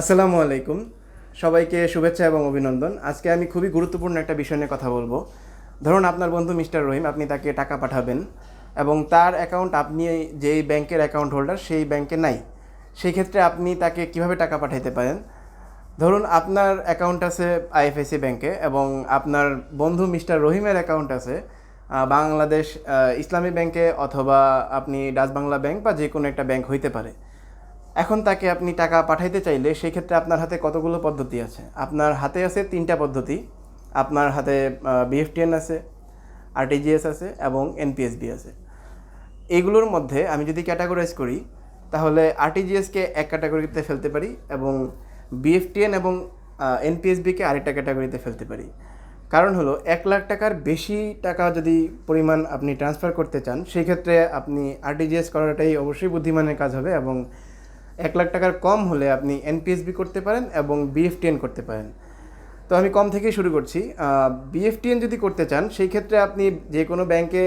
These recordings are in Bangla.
আসসালামু আলাইকুম। সবাইকে শুভেচ্ছা এবং অভিনন্দন। আজকে আমি খুবই গুরুত্বপূর্ণ একটা বিষয় নিয়ে কথা বলব। ধরুন আপনার বন্ধু মিস্টার রহিম, আপনি তাকে টাকা পাঠাবেন এবং তার অ্যাকাউন্ট আপনি যেই ব্যাংকের অ্যাকাউন্ট হোল্ডার সেই ব্যাংকে নাই। সেই ক্ষেত্রে আপনি তাকে কীভাবে টাকা পাঠাইতে পারেন? ধরুন আপনার অ্যাকাউন্ট আছে আইএফআইসি ব্যাংকে এবং আপনার বন্ধু মিস্টার রহিমের অ্যাকাউন্ট আছে বাংলাদেশ ইসলামী ব্যাংকে অথবা আপনি ডাচ বাংলা ব্যাংক বা যে কোনো একটা ব্যাংক হইতে পারে। এখন তাকে আপনি টাকা পাঠাইতে চাইলে সেই ক্ষেত্রে আপনার হাতে কতগুলো পদ্ধতি আছে? আপনার হাতে আছে তিনটা পদ্ধতি। আপনার হাতে বিএফটিএন আছে আরটিজিএস আছে এবং এনপিএসবি আছে। এইগুলোর মধ্যে আমি যদি ক্যাটাগরাইজ করি, তাহলে আরটিজিএসকে এক ক্যাটাগরিতে ফেলতে পারি এবং বিএফটিএন এবং এনপিএসবিকে আরেকটা ক্যাটাগরিতে ফেলতে পারি। কারণ হলো, এক লাখ টাকার বেশি টাকা যদি পরিমাণ আপনি ট্রান্সফার করতে চান, সেই ক্ষেত্রে আপনি আরটিজিএস করাটাই অবশ্যই বুদ্ধিমানের কাজ হবে এবং এক লাখ টাকার কম হলে আপনি এনপিএসবি করতে পারেন এবং বিএফটিএন করতে পারেন। তো আমি কম থেকেই শুরু করছি। বিএফটিএন যদি করতে চান, সেই ক্ষেত্রে আপনি যে কোনো ব্যাংকে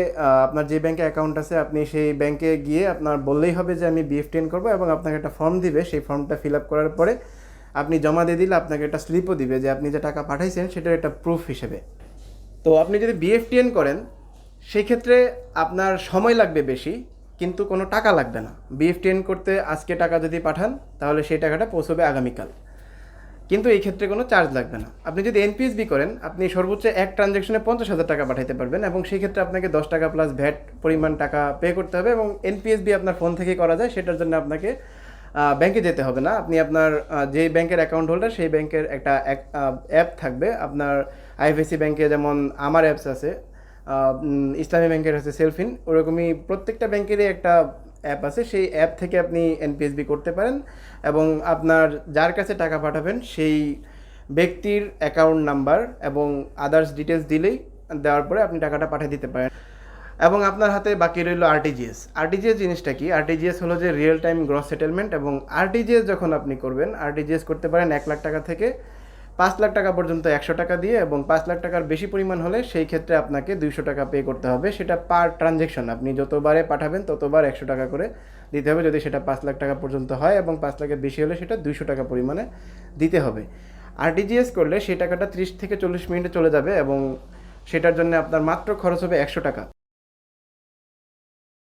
আপনার যে ব্যাংকে অ্যাকাউন্ট আছে, আপনি সেই ব্যাংকে গিয়ে আপনার বললেই হবে যে আমি বিএফটিএন করব এবং আপনাকে একটা ফর্ম দিবে। সেই ফর্মটা ফিল আপ করার পরে আপনি জমা দিয়ে দিলে আপনাকে একটা স্লিপও দিবে যে আপনি যে টাকা পাঠাইছেন, সেটার একটা প্রুফ হিসেবে। তো আপনি যদি বিএফটিএন করেন, সেই ক্ষেত্রে আপনার সময় লাগবে বেশি। কিন্তু কোনো টাকা লাগবে না। বিএফটিএন করতে আজকে টাকা যদি পাঠান, তাহলে সেই টাকাটা পৌঁছবে আগামীকাল। কিন্তু এই ক্ষেত্রে কোনো চার্জ লাগবে না। আপনি যদি এনপিএসবি করেন, আপনি সর্বোচ্চ এক ট্রানজ্যাকশনে পঞ্চাশ হাজার টাকা পাঠাতে পারবেন এবং সেই ক্ষেত্রে আপনাকে দশ টাকা প্লাস ভ্যাট পরিমাণ টাকা পে করতে হবে এবং এনপিএসবি আপনার ফোন থেকে করা যায়, সেটার জন্য আপনাকে ব্যাংকে যেতে হবে না। আপনি আপনার যে ব্যাংকের অ্যাকাউন্ট হোল্ডার সেই ব্যাংকের একটা অ্যাপ থাকবে। আপনার আইএফএসি ব্যাংকে যেমন আমার অ্যাপস আছে ইসলামী ব্যাংকের হচ্ছে সেলফিন। ওরকমই প্রত্যেকটা ব্যাংকেরই একটা অ্যাপ আছে। সেই অ্যাপ থেকে আপনি এনপিএসবি করতে পারেন এবং আপনার যার কাছে টাকা পাঠাবেন সেই ব্যক্তির অ্যাকাউন্ট নাম্বার এবং আদার্স ডিটেলস দিলেই দেওয়ার পরে আপনি টাকাটা পাঠিয়ে দিতে পারেন। এবং আপনার হাতে বাকি রইল আরটিজিএস আরটিজিএস জিনিসটা কি? আরটিজিএস হলো যে রিয়েল টাইম গ্রস সেটেলমেন্ট এবং আরটিজিএস যখন আপনি করবেন আরটিজিএস করতে পারেন এক লাখ টাকা থেকে পাঁচ লাখ টাকা পর্যন্ত একশো টাকা দিয়ে এবং পাঁচ লাখ টাকার বেশি পরিমাণ হলে সেই ক্ষেত্রে আপনাকে দুইশো টাকা পে করতে হবে। সেটা পার ট্রানজেকশন আপনি যতবারে পাঠাবেন ততবার একশো টাকা করে দিতে হবে যদি সেটা পাঁচ লাখ টাকা পর্যন্ত হয় এবং পাঁচ লাখের বেশি হলে সেটা দুইশো টাকা পরিমাণে দিতে হবে। আরটিজিএস করলে সেই টাকাটা ত্রিশ থেকে চল্লিশ মিনিটে চলে যাবে এবং সেটার জন্য আপনার মাত্র খরচ হবে একশো টাকা।